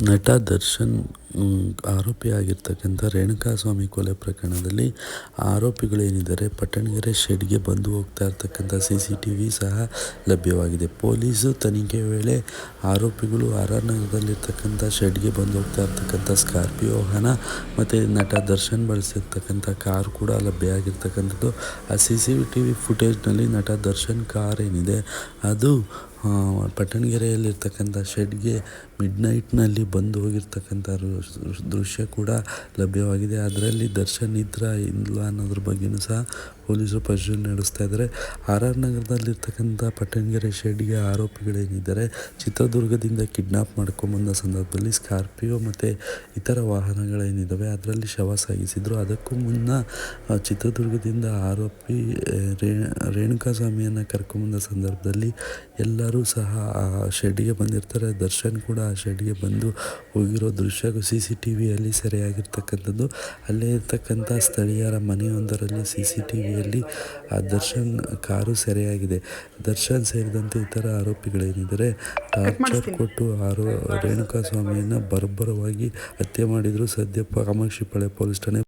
ನಟ ದರ್ಶನ್ ಆರೋಪಿಯಾಗಿರ್ತಕ್ಕಂಥ ರೇಣುಕಾಸ್ವಾಮಿ ಕೊಲೆ ಪ್ರಕರಣದಲ್ಲಿ ಆರೋಪಿಗಳೇನಿದ್ದಾರೆ ಪಟ್ಟಣಗೆರೆ ಶೆಡ್ಗೆ ಬಂದು ಹೋಗ್ತಾ ಇರ್ತಕ್ಕಂಥ ಸಿ ಸಿ ಟಿ ವಿ ಸಹ ಲಭ್ಯವಾಗಿದೆ. ಪೊಲೀಸು ತನಿಖೆ ವೇಳೆ ಆರೋಪಿಗಳು ಆರ್ ಆರ್ ನಗರದಲ್ಲಿರ್ತಕ್ಕಂಥ ಶೆಡ್ಗೆ ಬಂದು ಹೋಗ್ತಾ ಇರ್ತಕ್ಕಂಥ ಸ್ಕಾರ್ಪಿಯೋ ವಾಹನ ಮತ್ತು ನಟ ದರ್ಶನ್ ಬಳಸಿರ್ತಕ್ಕಂಥ ಕಾರ್ ಕೂಡ ಲಭ್ಯ ಆಗಿರ್ತಕ್ಕಂಥದ್ದು ಆ ಸಿ ಸಿ ಟಿ ವಿ ಫುಟೇಜ್ನಲ್ಲಿ ನಟ ದರ್ಶನ್ ಕಾರ್ ಏನಿದೆ, ಅದು ಪಟ್ಟಣಗೆರೆಯಲ್ಲಿರ್ತಕ್ಕಂಥ ಶೆಡ್ಗೆ ಮಿಡ್ ನೈಟ್ನಲ್ಲಿ ಬಂದು ಹೋಗಿರ್ತಕ್ಕಂಥ ದೃಶ್ಯ ಕೂಡ ಲಭ್ಯವಾಗಿದೆ. ಅದರಲ್ಲಿ ದರ್ಶನ್ ಇದ್ರ ಇಲ್ಲ ಅನ್ನೋದ್ರ ಬಗ್ಗೆಯೂ ಸಹ ಪೊಲೀಸರು ಪರಿಶೀಲನೆ ನಡೆಸ್ತಾ ಇದ್ದಾರೆ. ಆರ್ ಆರ್ ನಗರದಲ್ಲಿರ್ತಕ್ಕಂಥ ಪಟ್ಟಣಗೆರೆ ಶೆಡ್ಗೆ ಆರೋಪಿಗಳೇನಿದ್ದಾರೆ, ಚಿತ್ರದುರ್ಗದಿಂದ ಕಿಡ್ನಾಪ್ ಮಾಡ್ಕೊಂಬಂದ ಸಂದರ್ಭದಲ್ಲಿ ಸ್ಕಾರ್ಪಿಯೋ ಮತ್ತು ಇತರ ವಾಹನಗಳೇನಿದ್ದಾವೆ, ಅದರಲ್ಲಿ ಶವ ಸಾಗಿಸಿದ್ರು. ಅದಕ್ಕೂ ಮುನ್ನ ಚಿತ್ರದುರ್ಗದಿಂದ ಆರೋಪಿ ರೇಣುಕಾಸ್ವಾಮಿಯನ್ನು ಕರ್ಕೊಂಬಂದ ಸಂದರ್ಭದಲ್ಲಿ ಎಲ್ಲರೂ ಸಹ ಆ ಶೆಡ್ಗೆ ಬಂದಿರ್ತಾರೆ. ದರ್ಶನ್ ಕೂಡ ಆ ಶೆಡ್ಗೆ ಬಂದು ಹೋಗಿರೋ ದೃಶ್ಯ ಸಿ ಸಿ ಟಿ ವಿಯಲ್ಲಿ ಸೆರೆಯಾಗಿರ್ತಕ್ಕಂಥದ್ದು. ಅಲ್ಲೇ ಇರ್ತಕ್ಕಂಥ ಸ್ಥಳೀಯರ ಮನೆಯೊಂದರಲ್ಲಿ ಸಿ ಸಿ ಟಿ ವಿಯಲ್ಲಿ ಆ ದರ್ಶನ್ ಕಾರು ಸೆರೆಯಾಗಿದೆ. ದರ್ಶನ್ ಸೇರಿದಂತೆ ಇತರ ಆರೋಪಿಗಳೇನಿದ್ದಾರೆ ಟಾರ್ಚರ್ ಕೊಟ್ಟು ಆರೋ ರೇಣುಕಾಸ್ವಾಮಿಯನ್ನು ಬರ್ಬರವಾಗಿ ಹತ್ಯೆ ಮಾಡಿದರು. ಸದ್ಯ ಕಾಮಾಕ್ಷಿಪಾಳ್ಯ ಪೊಲೀಸ್ ಠಾಣೆ